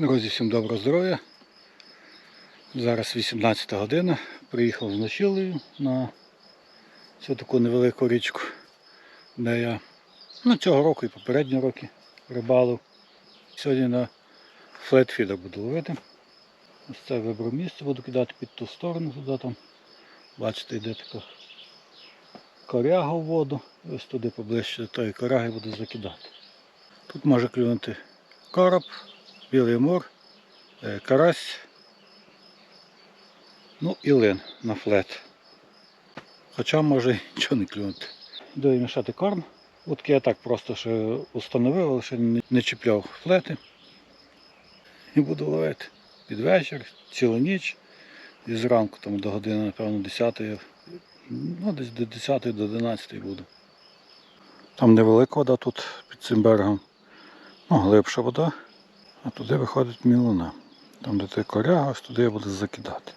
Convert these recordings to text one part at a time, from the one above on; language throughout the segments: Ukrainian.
Друзі, всім доброго здоров'я. Зараз 18 година. Приїхав з ночілею на цю таку невелику річку, де я ну, цього року і попередні роки рибалив. Сьогодні на флетфідер буду ловити. Ось це вибрав місце, буду кидати під ту сторону туди там. Бачите, йде така коряга в воду. Ось туди поближче до тої коряги буду закидати. Тут може клюнути короб, білий мор, е, карась, ну і лин на флет. Хоча може нічого не клюнути. Йду їй мішати корм. Утки я так просто ще установив, але ще не чіпляв флети. І буду ловити під вечір, цілу ніч. І зранку там до години, напевно, 10 ну десь до 10 до 11 буду. Там невелика вода тут під цим берегом. Ну, глибша вода, а туди виходить мілина. Там де той коряга, ось туди я буду закидати.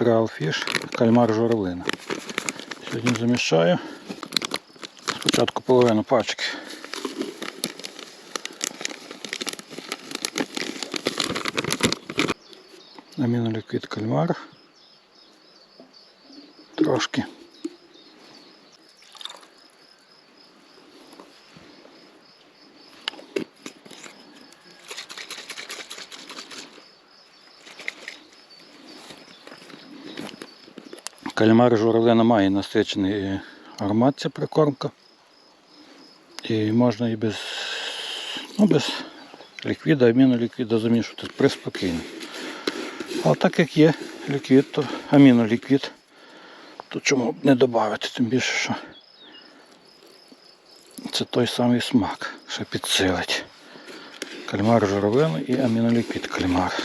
Fish, кальмар журавлина. Сьогодні замішаю. Спочатку половину пачки. Аміноліквід кальмар. Трошки. Кальмар журавлина має насичений аромат ця прикормка. І можна і без, ну, без ліквіда, аміноліквіда замішувати приспокійно. А так як є ліквід, то аміноліквід, то чому б не додати, тим більше, що це той самий смак, що підсилить. Кальмар журавлину і аміноліквід кальмар.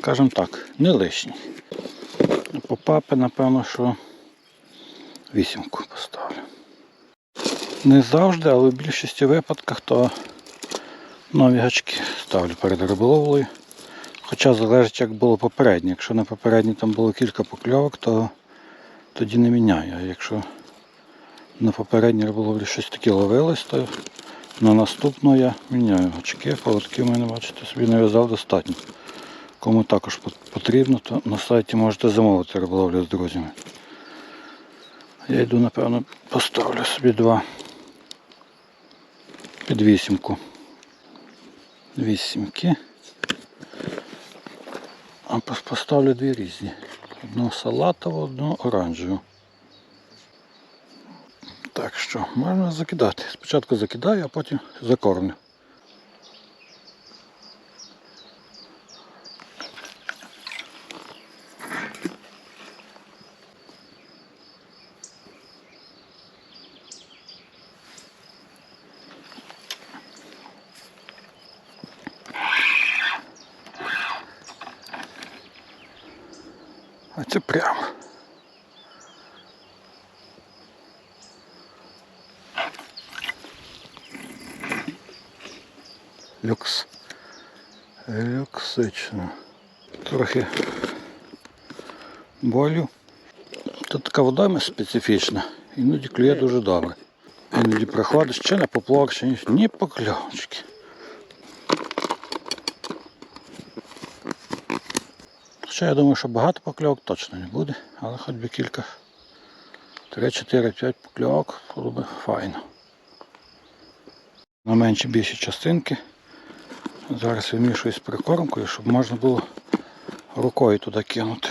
Скажімо так, не лишній. По папи, напевно, що вісімку поставлю. Не завжди, але в більшості випадках то нові гачки ставлю перед риболовлею. Хоча залежить, як було попереднє. Якщо на попередній там було кілька покльовок, то тоді не міняю. А якщо на попередній риболовлі щось таке ловилось, то на наступну я міняю гачки. Поводки в мене, бачите, собі нав'язав достатньо. Кому також потрібно, то на сайті можете замовити риболовлю з друзями. Я йду, напевно, поставлю собі два під вісімку. Вісімки. А поставлю дві різні. Одну салатову, одну оранжеву. Так що, можна закидати. Спочатку закидаю, а потім закормлю. А це прямо. Люкс. Люксично. Трохи болю. Тут така вода специфічна. Іноді клює дуже добре. Іноді приходиш чи на поплавок, чи ні, ні покльовочки. Хоча я думаю, що багато покльовок точно не буде, але хоч би кілька. 3, 4, 5 покльовок було б файно. На менші більші частинки. Зараз вимішую з прикормкою, щоб можна було рукою туди кинути.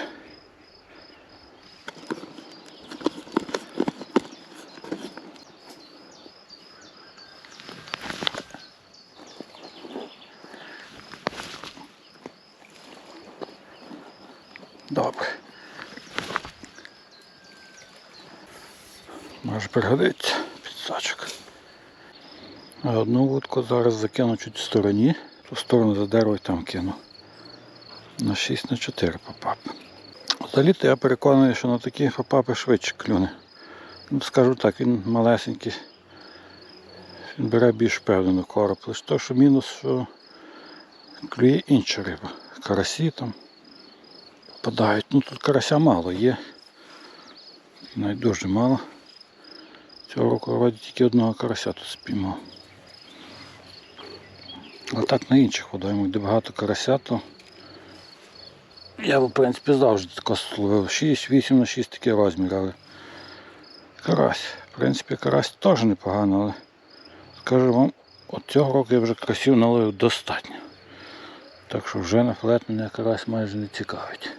Добре. Може пригодиться підсачок. Одну вудку зараз закину чуть в стороні, ту сторону за дерево і там кину. На 6 на 4 попап. Взагалі-то я переконаний, що на такі попапи швидше клюне. Ну, скажу так, він малесенький. Він бере більш впевнено короб. Лише то, що мінус, що клює інша риба. Карасі там попадають. Ну тут карася мало є. Навіть дуже мало. Цього року вроді тільки одного карася тут спіймав. А так на інших водоймах, де багато карася, то я в принципі завжди ловив 6-8 на 6 такий розмір, але карась. В принципі, карась теж непогано, але скажу вам, от цього року я вже карасів наловив достатньо. Так що вже на флет мене карась майже не цікавить.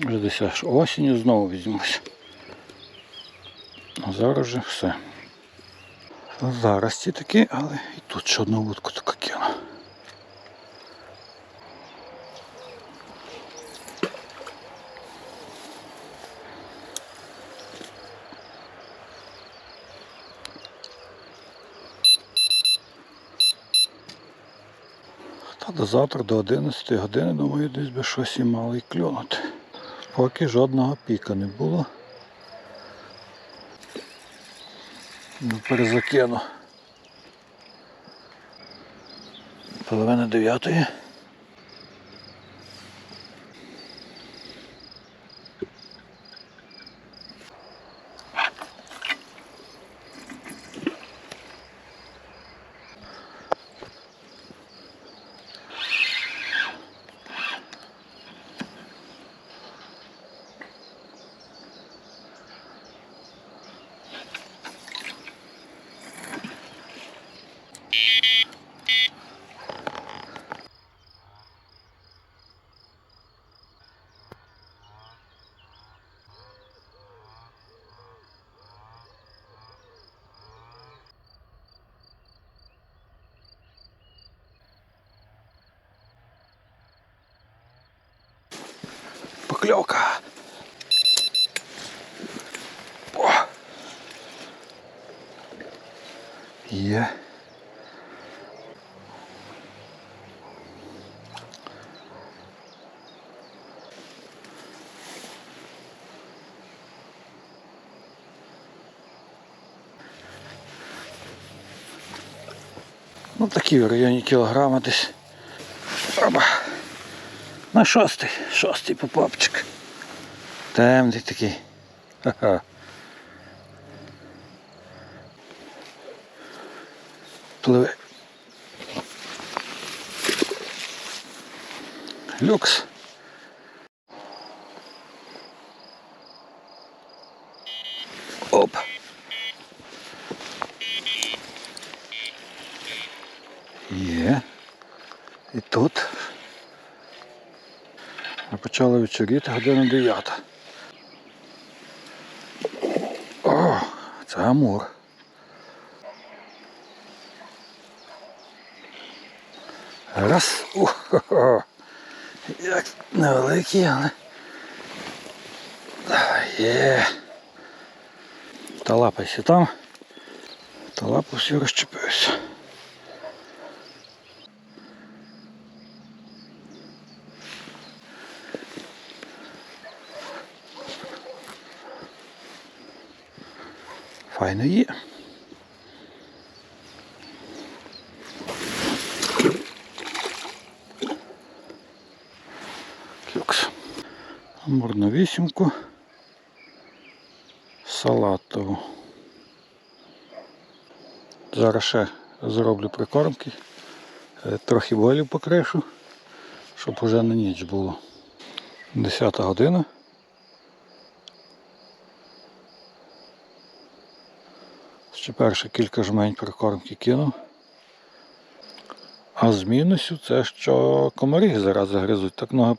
Вже десь аж осінню знову візьмусь. А зараз вже все. Зараз ці такі, але і тут ще одну вудку така кину. Та до завтра, до 11 години, думаю, десь би щось і мало і клюнути. Поки жодного піка не було. Ну, перезакину. Половина дев'ятої. Покльовка. О. Є. Ну такі в районі кілограма десь. Оба. На шостий, шостий попапчик. Темний такий. Ха-ха. Пливе. Люкс. Оп. Є. І тут. Почали вечеріти година 9. О, це амур. Раз. Ухо. Як невеликий, але. Є. Та лапайся там. Та лапався і розчепився. Файно є. Люкс. Амур вісімку. Салатову. Зараз ще зроблю прикормки. Е, Трохи волів покришу, щоб уже на ніч було. 10 година. Ще перше кілька жмень прикормки кинув. А з мінусів це що комарі зараз загризуть, так ноги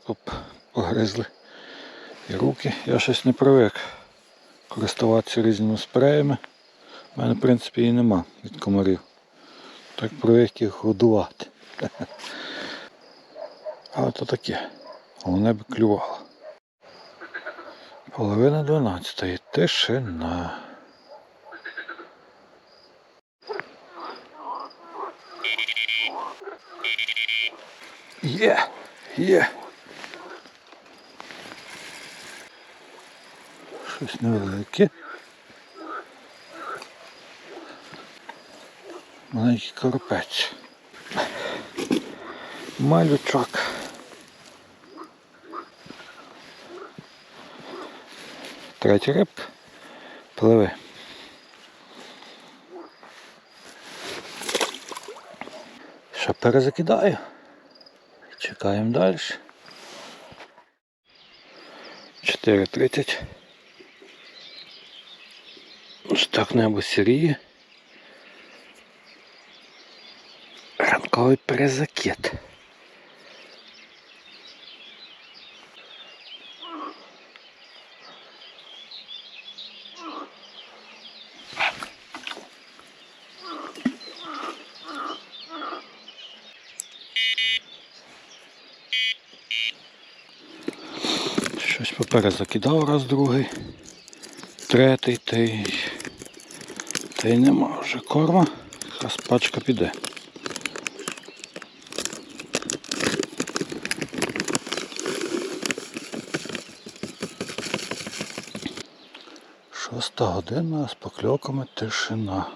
погризли. І руки. Я щось не привик користуватися різними спреями. У мене, в принципі, і нема від комарів. Так привик їх годувати. Але то таке. Головне би клювало. Половина дванадцятої. Тишина. Є, є. Щось невелике. Маленький коропець. Малючок. Третій риб. Пливи. Ще перезакидаю. Чекаємо далі. 4.30. Ось так небо сіріє. Ранковий перезакид. Щось поперезакидав раз другий, третій, та й, та й нема вже корма. Якраз пачка піде. Шоста година з покльоками тишина.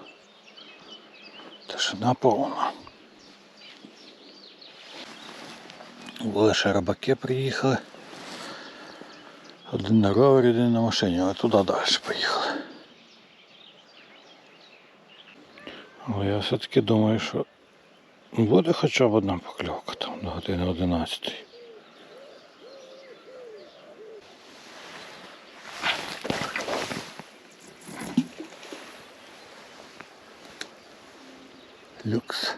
Тишина повна. Були ще рибаки приїхали. Один на ровері, один на машині, але туди далі поїхали. Але я все-таки думаю, що буде хоча б одна покльовка там до години 11. Люкс.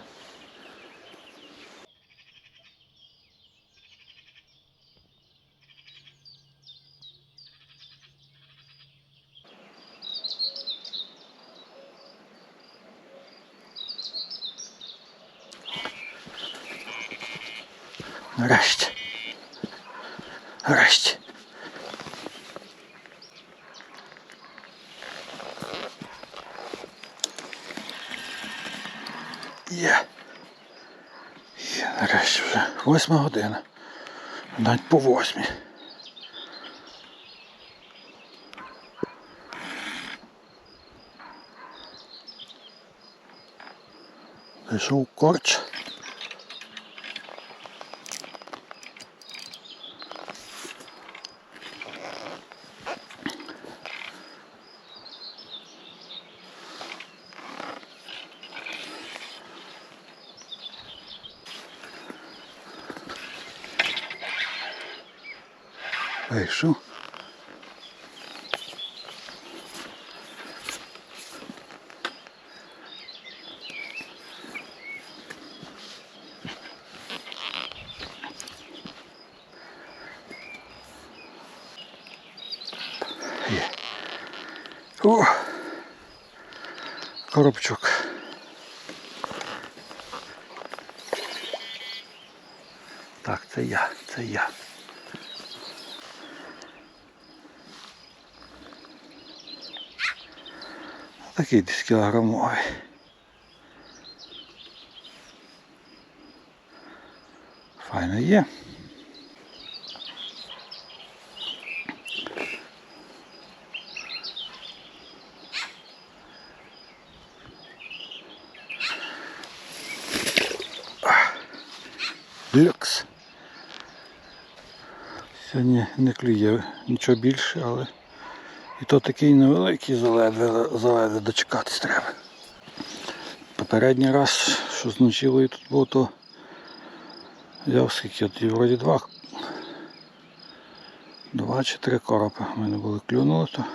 Нарешті. Нарешті. Є. Є, нарешті вже. Восьма година. Навіть по восьмій. Зайшов корч. Вийшов. Є. О! Коробчук. Так, це я, це я. Такий десь кілограмовий. Файно є. Люкс. Сьогодні не клює нічого більше, але і то такий невеликий заледве, заледве дочекатись треба. Попередній раз, що з ночівлею тут було, то взяв скільки, от, і вроді два. Два чи три коропа в мене були клюнули, то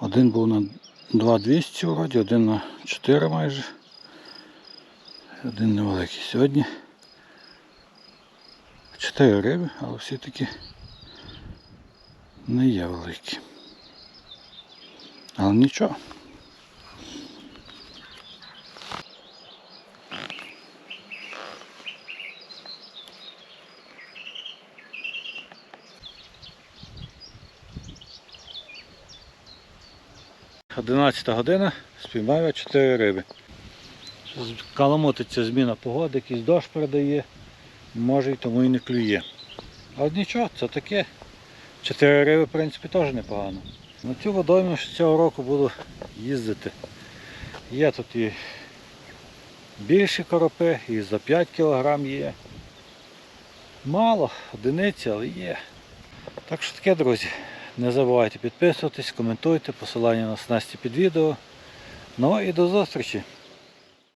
один був на 2200 вроді, один на 4 майже. Один невеликий. Сьогодні 4 риби, але всі таки не є великі. Але нічого. Одинадцята година, спіймаю 4 риби. Каламутиться зміна погоди, якийсь дощ передає, може і тому і не клює. А от нічого, це таке. 4 риби, в принципі, теж непогано. На цю водойму цього року буду їздити. Є тут і більші коропи, і за 5 кг є. Мало, одиниці, але є. Так що таке, друзі. Не забувайте підписуватись, коментуйте, посилання на снасті під відео. Ну і до зустрічі!